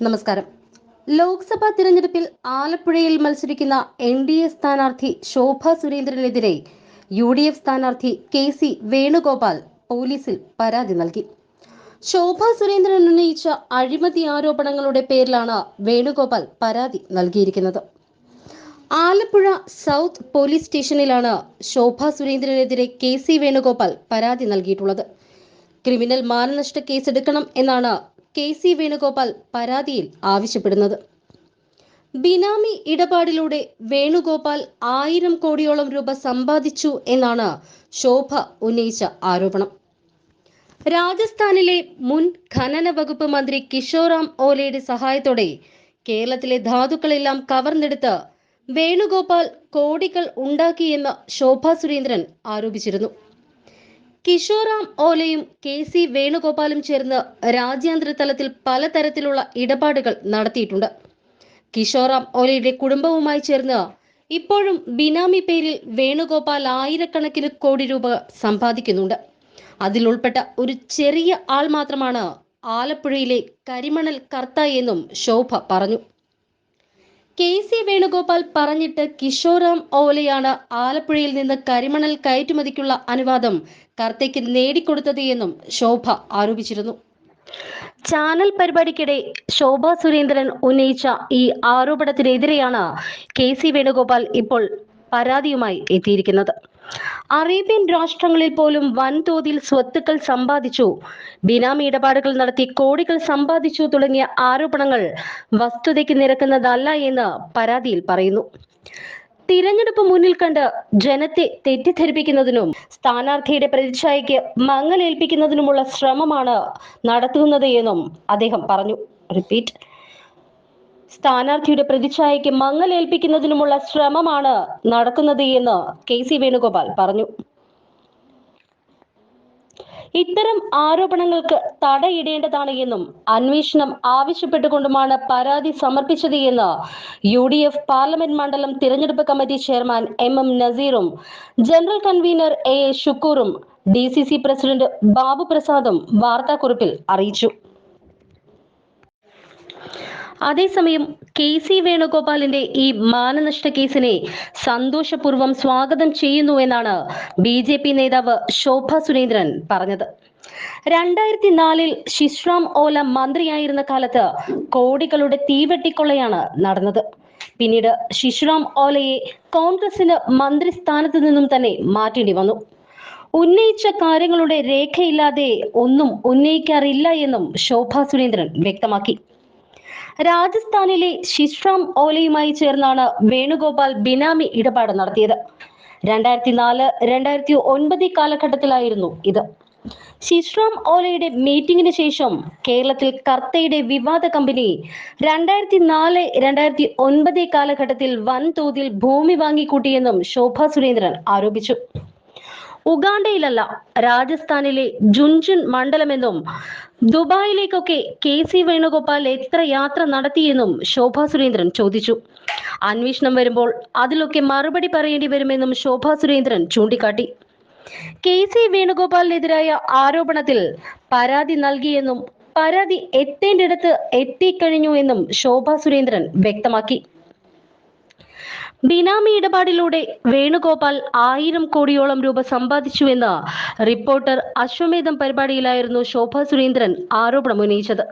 നമസ്കാരം. ലോക്സഭാ തിരഞ്ഞെടുപ്പിൽ ആലപ്പുഴയിൽ മത്സരിക്കുന്ന എൻ ഡി എ സ്ഥാനാർത്ഥി ശോഭ സുരേന്ദ്രനെതിരെ യു ഡി എഫ് സ്ഥാനാർത്ഥി കെ സി വേണുഗോപാൽ പോലീസിൽ പരാതി നൽകി. ശോഭ സുരേന്ദ്രൻ ഉന്നയിച്ച അഴിമതി ആരോപണങ്ങളുടെ പേരിലാണ് വേണുഗോപാൽ പരാതി നൽകിയിരിക്കുന്നത്. ആലപ്പുഴ സൗത്ത് പോലീസ് സ്റ്റേഷനിലാണ് ശോഭ സുരേന്ദ്രനെതിരെ കെ സി വേണുഗോപാൽ പരാതി നൽകിയിട്ടുള്ളത്. ക്രിമിനൽ മാനനഷ്ട കേസെടുക്കണം എന്നാണ് കെ സി വേണുഗോപാൽ പരാതിയിൽ ആവശ്യപ്പെടുന്നത്. ബിനാമി ഇടപാടിലൂടെ വേണുഗോപാൽ ആയിരം കോടിയോളം രൂപ സമ്പാദിച്ചു എന്നാണ് ശോഭ ഉന്നയിച്ച ആരോപണം. രാജസ്ഥാനിലെ മുൻ ഖനന വകുപ്പ് മന്ത്രി കിഷോറാം ഓലയുടെ സഹായത്തോടെ കേരളത്തിലെ ധാതുക്കളെല്ലാം കവർന്നെടുത്ത് വേണുഗോപാൽ കോടികൾ ഉണ്ടാക്കിയെന്ന് ശോഭ സുരേന്ദ്രൻ ആരോപിച്ചിരുന്നു. കിഷോറാം ഓലയും കെ സി വേണുഗോപാലും ചേർന്ന് രാജ്യാന്തര തലത്തിൽ പലതരത്തിലുള്ള ഇടപാടുകൾ നടത്തിയിട്ടുണ്ട്. കിഷോറാം ഓലയുടെ കുടുംബവുമായി ചേർന്ന് ഇപ്പോഴും ബിനാമി പേരിൽ വേണുഗോപാൽ ആയിരക്കണക്കിന് കോടി രൂപ സമ്പാദിക്കുന്നുണ്ട്. അതിലുൾപ്പെട്ട ഒരു ചെറിയ ആൾ മാത്രമാണ് ആലപ്പുഴയിലെ കരിമണൽ കർത്ത എന്നും ശോഭ പറഞ്ഞു. കെ സി വേണുഗോപാൽ പറഞ്ഞിട്ട് കിഷോറാം ഓലയാണ് ആലപ്പുഴയിൽ നിന്ന് കരിമണൽ കയറ്റുമതിക്കുള്ള അനുവാദം കർത്തയ്ക്ക് നേടിക്കൊടുത്തത് എന്നും ശോഭ ആരോപിച്ചിരുന്നു. ചാനൽ പരിപാടിക്കിടെ ശോഭ സുരേന്ദ്രൻ ഉന്നയിച്ച ഈ ആരോപണത്തിനെതിരെയാണ് കെ സി വേണുഗോപാൽ ഇപ്പോൾ പരാതിയുമായി എത്തിയിരിക്കുന്നത്. അറേബ്യൻ രാഷ്ട്രങ്ങളിൽ പോലും വൻതോതിൽ സ്വത്തുക്കൾ സമ്പാദിച്ചു. ബിനാമി ഇടപാടുകൾ നടത്തി കോടികൾ സമ്പാദിച്ചു തുടങ്ങിയ ആരോപണങ്ങൾ വസ്തുതയ്ക്ക് നിരക്കുന്നതല്ല എന്ന് പരാതിയിൽ പറയുന്നു. തിരഞ്ഞെടുപ്പ് മുന്നിൽ കണ്ട് ജനത്തെ തെറ്റിദ്ധരിപ്പിക്കുന്നതിനും സ്ഥാനാർത്ഥിയുടെ പ്രതിച്ഛായയ്ക്ക് മങ്ങലേൽപ്പിക്കുന്നതിനുമുള്ള ശ്രമമാണ് നടത്തുന്നത് എന്നും അദ്ദേഹം പറഞ്ഞു. റിപ്പീറ്റ്. സ്ഥാനാർത്ഥിയുടെ പ്രതിച്ഛായയ്ക്ക് മങ്ങലേൽപ്പിക്കുന്നതിനുമുള്ള ശ്രമമാണ് നടക്കുന്നത് എന്ന് കെ സി വേണുഗോപാൽ പറഞ്ഞു. ഇത്തരം ആരോപണങ്ങൾക്ക് തടയിടേണ്ടതാണ് എന്നും അന്വേഷണം ആവശ്യപ്പെട്ടുകൊണ്ടുമാണ് പരാതി സമർപ്പിച്ചത് എന്ന് യു ഡി എഫ് പാർലമെന്റ് മണ്ഡലം തിരഞ്ഞെടുപ്പ് കമ്മിറ്റി ചെയർമാൻ എം എം നസീറും general convener A A ഷുക്കൂറും D C C president Babu പ്രസാദും വാർത്താക്കുറിപ്പിൽ അറിയിച്ചു. അതേസമയം കെ സി വേണുഗോപാലിന്റെ ഈ മാനനഷ്ട കേസിനെ സന്തോഷപൂർവം സ്വാഗതം ചെയ്യുന്നു എന്നാണ് ബി ജെ പി നേതാവ് ശോഭ സുരേന്ദ്രൻ പറഞ്ഞത്. രണ്ടായിരത്തി നാലിൽ ശിശ്രാം ഓല മന്ത്രിയായിരുന്ന കാലത്ത് കോടികളുടെ തീവെട്ടിക്കൊള്ളയാണ് നടന്നത്. പിന്നീട് ശിശ്രാം ഓലയെ കോൺഗ്രസിന് മന്ത്രിസ്ഥാനത്ത് നിന്നും തന്നെ മാറ്റേണ്ടി വന്നു. ഉന്നയിച്ച കാര്യങ്ങളുടെ രേഖയില്ലാതെ ഒന്നും ഉന്നയിക്കാറില്ല എന്നും ശോഭ സുരേന്ദ്രൻ വ്യക്തമാക്കി. രാജസ്ഥാനിലെ ശിശ്രാം ഓലയുമായി ചേർന്നാണ് വേണുഗോപാൽ ബിനാമി ഇടപാട് നടത്തിയത്. രണ്ടായിരത്തി നാല് രണ്ടായിരത്തി ഒൻപത് കാലഘട്ടത്തിലായിരുന്നു ഇത്. ശിശ്രാം ഓലയുടെ മീറ്റിംഗിന് ശേഷം കേരളത്തിൽ കർത്തയുടെ വിവാദ കമ്പനി രണ്ടായിരത്തി നാല് രണ്ടായിരത്തി ഒൻപത് കാലഘട്ടത്തിൽ വൻതോതിൽ ഭൂമി വാങ്ങിക്കൂട്ടിയെന്നും ശോഭ സുരേന്ദ്രൻ ആരോപിച്ചു. ഉഗാണ്ടയിലല്ല രാജസ്ഥാനിലെ ജുൻജുൻ മണ്ഡലമെന്നും ദുബായിലേക്കൊക്കെ കെ സി വേണുഗോപാൽ എത്ര യാത്ര നടത്തിയെന്നും ശോഭ സുരേന്ദ്രൻ ചോദിച്ചു. അന്വേഷണം വരുമ്പോൾ അതിലൊക്കെ മറുപടി പറയേണ്ടി വരുമെന്നും ശോഭ സുരേന്ദ്രൻ ചൂണ്ടിക്കാട്ടി. കെ സി വേണുഗോപാലിനെതിരായ ആരോപണത്തിൽ പരാതി നൽകിയെന്നും പരാതി എത്തേണ്ടിടത്ത് എത്തിക്കഴിഞ്ഞു എന്നും ശോഭ സുരേന്ദ്രൻ വ്യക്തമാക്കി. ബിനാമി ഇടപാടിലൂടെ വേണുഗോപാൽ ആയിരം കോടിയോളം രൂപ സമ്പാദിച്ചുവെന്ന് റിപ്പോർട്ടർ അശ്വമേധം പരിപാടിയിലായിരുന്നു ശോഭ സുരേന്ദ്രൻ ആരോപണം ഉന്നയിച്ചത്.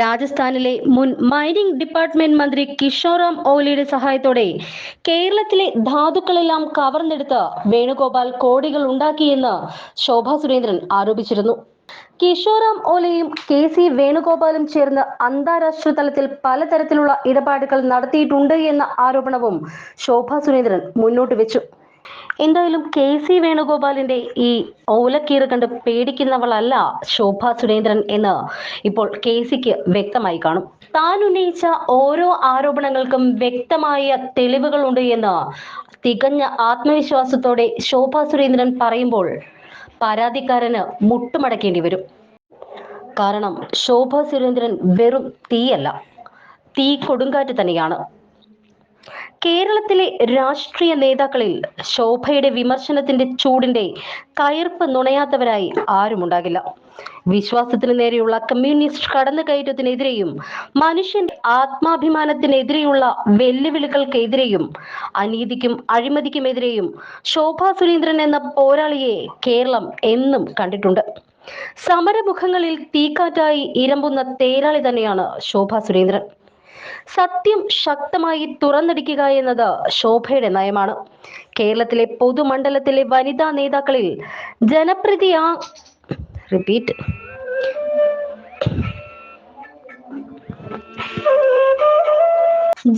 രാജസ്ഥാനിലെ മുൻ മൈനിങ് ഡിപ്പാർട്ട്മെന്റ് മന്ത്രി കിഷോറാം ഓലിയുടെ സഹായത്തോടെ കേരളത്തിലെ ധാതുക്കളെല്ലാം കവർന്നെടുത്ത് വേണുഗോപാൽ കോടികൾ ഉണ്ടാക്കിയെന്ന് ശോഭ സുരേന്ദ്രൻ ആരോപിച്ചിരുന്നു. കിഷോറാം ഓലയും കെ സി വേണുഗോപാലും ചേർന്ന് അന്താരാഷ്ട്ര തലത്തിൽ പലതരത്തിലുള്ള ഇടപാടുകൾ നടത്തിയിട്ടുണ്ട് എന്ന ആരോപണവും ശോഭ സുരേന്ദ്രൻ മുന്നോട്ട് വെച്ചു. എന്തായാലും കെ സി വേണുഗോപാലിന്റെ ഈ ഓലക്കീറ് കണ്ട് പേടിക്കുന്നവളല്ല ശോഭ സുരേന്ദ്രൻ എന്ന് ഇപ്പോൾ കെ സിക്ക് വ്യക്തമായി കാണും. താൻ ഉന്നയിച്ച ഓരോ ആരോപണങ്ങൾക്കും വ്യക്തമായ തെളിവുകളുണ്ട് എന്ന് തികഞ്ഞ ആത്മവിശ്വാസത്തോടെ ശോഭ സുരേന്ദ്രൻ പറയുമ്പോൾ പരാതിക്കാരന് മുട്ടുമടക്കേണ്ടി വരും. കാരണം ശോഭ സുരേന്ദ്രൻ വെറും തീയല്ല. തീ കൊടുങ്കാറ്റ് തന്നെയാണ്. കേരളത്തിലെ രാഷ്ട്രീയ നേതാക്കളിൽ ശോഭയുടെ വിമർശനത്തിന്റെ ചൂടിന്റെ കയർപ്പ് നുണയാത്തവരായി ആരുമുണ്ടാകില്ല. വിശ്വാസത്തിന് നേരെയുള്ള കമ്മ്യൂണിസ്റ്റ് കടന്നുകയറ്റത്തിനെതിരെയും മനുഷ്യന്റെ ആത്മാഭിമാനത്തിനെതിരെയുള്ള വെല്ലുവിളികൾക്കെതിരെയും അനീതിക്കും അഴിമതിക്കുമെതിരെയും ശോഭാ സുരേന്ദ്രൻ എന്ന പോരാളിയെ കേരളം എന്നും കണ്ടിട്ടുണ്ട്. സമരമുഖങ്ങളിൽ തീക്കാറ്റായി ഇരമ്പുന്ന തേരാളി തന്നെയാണ് ശോഭാ സുരേന്ദ്രൻ. സത്യം ശക്തമായി തുറന്നടിക്കുക എന്നത് ശോഭയുടെ നയമാണ്. കേരളത്തിലെ പൊതുമണ്ഡലത്തിലെ വനിതാ നേതാക്കളിൽ ജനപ്രതിയാ റിപ്പീറ്റ്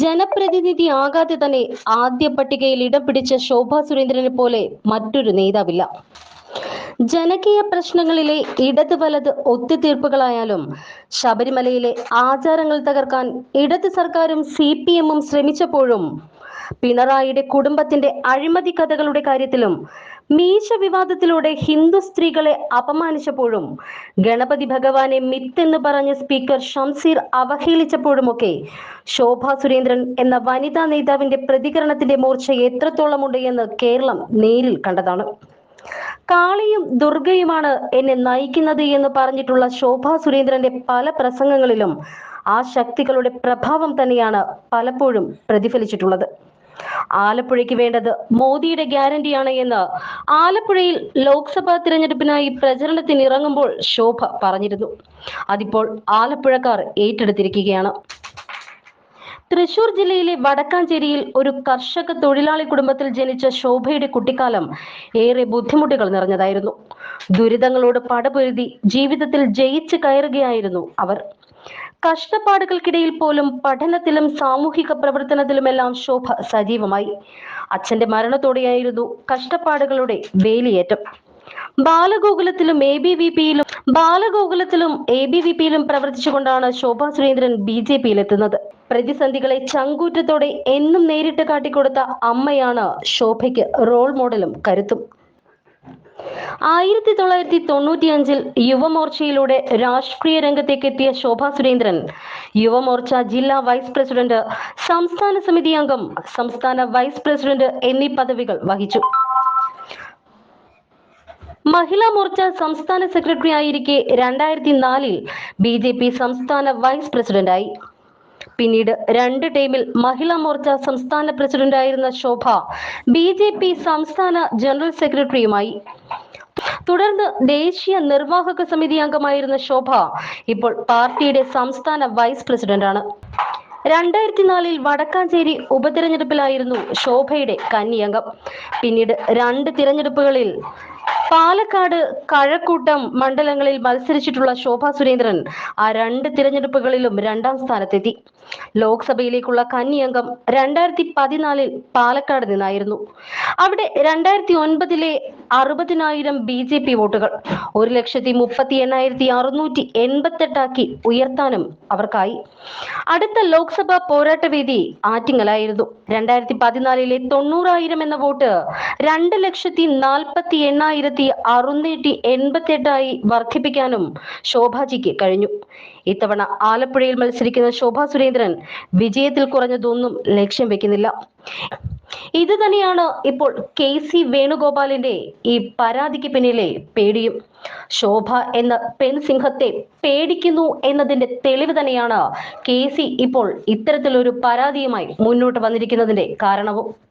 ജനപ്രതിനിധി ആകാതെ തന്നെ ആദ്യ പട്ടികയിൽ ഇടം പിടിച്ച ശോഭാ സുരേന്ദ്രനെ പോലെ മറ്റൊരു നേതാവില്ല. ജനകീയ പ്രശ്നങ്ങളിലെ ഇടത് വലത് ഒത്തുതീർപ്പുകളായാലും ശബരിമലയിലെ ആചാരങ്ങൾ തകർക്കാൻ ഇടത് സർക്കാരും സി പി എമ്മും ശ്രമിച്ചപ്പോഴും പിണറായിയുടെ കുടുംബത്തിന്റെ അഴിമതി കഥകളുടെ കാര്യത്തിലും മീശ വിവാദത്തിലൂടെ ഹിന്ദു സ്ത്രീകളെ അപമാനിച്ചപ്പോഴും ഗണപതി ഭഗവാനെ മിത്തെന്ന് പറഞ്ഞ സ്പീക്കർ ഷംസീർ അവഹേളിച്ചപ്പോഴുമൊക്കെ ശോഭാ സുരേന്ദ്രൻ എന്ന വനിതാ നേതാവിന്റെ പ്രതികരണത്തിന്റെ മൂർച്ച എത്രത്തോളമുണ്ട് എന്ന് കേരളം നേരിൽ കണ്ടതാണ്. കാളിയും ദുർഗയുമാണ് എന്നെ നയിക്കുന്നത് എന്ന് പറഞ്ഞിട്ടുള്ള ശോഭാ സുരേന്ദ്രന്റെ പല പ്രസംഗങ്ങളിലും ആ ശക്തികളുടെ പ്രഭാവം തന്നെയാണ് പലപ്പോഴും പ്രതിഫലിച്ചിട്ടുള്ളത്. ആലപ്പുഴയ്ക്ക് വേണ്ടത് മോദിയുടെ ഗ്യാരണ്ടിയാണ് എന്ന് ആലപ്പുഴയിൽ ലോക്സഭാ തിരഞ്ഞെടുപ്പിനായി പ്രചരണത്തിന് ഇറങ്ങുമ്പോൾ ശോഭ പറഞ്ഞിരുന്നു. അതിപ്പോൾ ആലപ്പുഴക്കാർ ഏറ്റെടുത്തിരിക്കുകയാണ്. തൃശൂർ ജില്ലയിലെ വടക്കാഞ്ചേരിയിൽ ഒരു കർഷക തൊഴിലാളി കുടുംബത്തിൽ ജനിച്ച ശോഭയുടെ കുട്ടിക്കാലം ഏറെ ബുദ്ധിമുട്ടുകൾ നിറഞ്ഞതായിരുന്നു. ദുരിതങ്ങളോട് പടപൊരുതി ജീവിതത്തിൽ ജയിച്ചു കയറുകയായിരുന്നു അവർ. കഷ്ടപ്പാടുകൾക്കിടയിൽ പോലും പഠനത്തിലും സാമൂഹിക പ്രവർത്തനത്തിലുമെല്ലാം ശോഭ സജീവമായി. അച്ഛന്റെ മരണത്തോടെയായിരുന്നു കഷ്ടപ്പാടുകളുടെ വേലിയേറ്റം. ബാലഗോകുലത്തിലും എ ബി വി പിയിലും ബാലഗോകുലത്തിലും എ ബി വി പിയിലും പ്രവർത്തിച്ചുകൊണ്ടാണ് ശോഭാ സുരേന്ദ്രൻ ബി ജെ പിയിൽ എത്തുന്നത് പ്രതിസന്ധികളെ ചങ്കൂറ്റത്തോടെ എന്നും നേരിട്ട് കാട്ടിക്കൊടുത്ത അമ്മയാണ് ശോഭയ്ക്ക് റോൾ മോഡലും കരുത്തും. ആയിരത്തി തൊള്ളായിരത്തി തൊണ്ണൂറ്റി അഞ്ചിൽ യുവമോർച്ചയിലൂടെ രാഷ്ട്രീയ രംഗത്തേക്ക് എത്തിയ ശോഭാ സുരേന്ദ്രൻ യുവമോർച്ച ജില്ലാ വൈസ് പ്രസിഡന്റ് സംസ്ഥാന സമിതി അംഗം സംസ്ഥാന വൈസ് പ്രസിഡന്റ് എന്നീ പദവികൾ വഹിച്ചു. മഹിളാ മോർച്ച സംസ്ഥാന സെക്രട്ടറി ആയിരിക്കെ രണ്ടായിരത്തി നാലിൽ ബി ജെ പി സംസ്ഥാന വൈസ് പ്രസിഡന്റായി. പിന്നീട് രണ്ട് ടൈമിൽ മഹിളാ മോർച്ച സംസ്ഥാന പ്രസിഡന്റായിരുന്ന ശോഭ ബി ജെ പി സംസ്ഥാന ജനറൽ സെക്രട്ടറിയുമായി. തുടർന്ന് ദേശീയ നിർവാഹക സമിതി അംഗമായിരുന്ന ശോഭ ഇപ്പോൾ പാർട്ടിയുടെ സംസ്ഥാന വൈസ് പ്രസിഡന്റാണ്. രണ്ടായിരത്തി നാലിൽ വടക്കാഞ്ചേരി ഉപതിരഞ്ഞെടുപ്പിലായിരുന്നു ശോഭയുടെ കന്നിയംഗം. പിന്നീട് രണ്ട് തിരഞ്ഞെടുപ്പുകളിൽ പാലക്കാട് കഴക്കൂട്ടം മണ്ഡലങ്ങളിൽ മത്സരിച്ചിട്ടുള്ള ശോഭ സുരേന്ദ്രൻ ആ രണ്ട് തിരഞ്ഞെടുപ്പുകളിലും രണ്ടാം സ്ഥാനത്തെത്തി. ലോക്സഭയിലേക്കുള്ള കന്നിയംഗം രണ്ടായിരത്തി പതിനാലിൽ പാലക്കാട് നിന്നായിരുന്നു. അവിടെ രണ്ടായിരത്തി ഒൻപതിലെ അറുപതിനായിരം ബി ജെ പി വോട്ടുകൾ ഒരു ലക്ഷത്തി മുപ്പത്തി എണ്ണായിരത്തി അറുന്നൂറ്റി എൺപത്തെട്ടാക്കി ഉയർത്താനും അവർക്കായി. അടുത്ത ലോക്സഭാ പോരാട്ടവേദി ആറ്റിങ്ങലായിരുന്നു. രണ്ടായിരത്തി പതിനാലിലെ തൊണ്ണൂറായിരം എന്ന വോട്ട് രണ്ട് ലക്ഷത്തി നാൽപ്പത്തി എണ്ണായിരത്തി അറുന്നൂറ്റി എൺപത്തെട്ടായി വർദ്ധിപ്പിക്കാനും ശോഭാജിക്ക് കഴിഞ്ഞു. ഇത്തവണ ആലപ്പുഴയിൽ മത്സരിക്കുന്ന ശോഭാ സുരേന്ദ്രൻ വിജയത്തിൽ കുറഞ്ഞതൊന്നും ലക്ഷ്യം വെക്കുന്നില്ല. ഇത് തന്നെയാണ് ഇപ്പോൾ കെ സി വേണുഗോപാലിന്റെ ഈ പരാതിക്ക് പിന്നിലെ പേടിയും. ശോഭ എന്ന പെൺസിംഹത്തെ പേടിക്കുന്നു എന്നതിന്റെ തെളിവ് തന്നെയാണ് കെ സി ഇപ്പോൾ ഇത്തരത്തിലൊരു പരാതിയുമായി മുന്നോട്ട് വന്നിരിക്കുന്നതിന്റെ കാരണവും.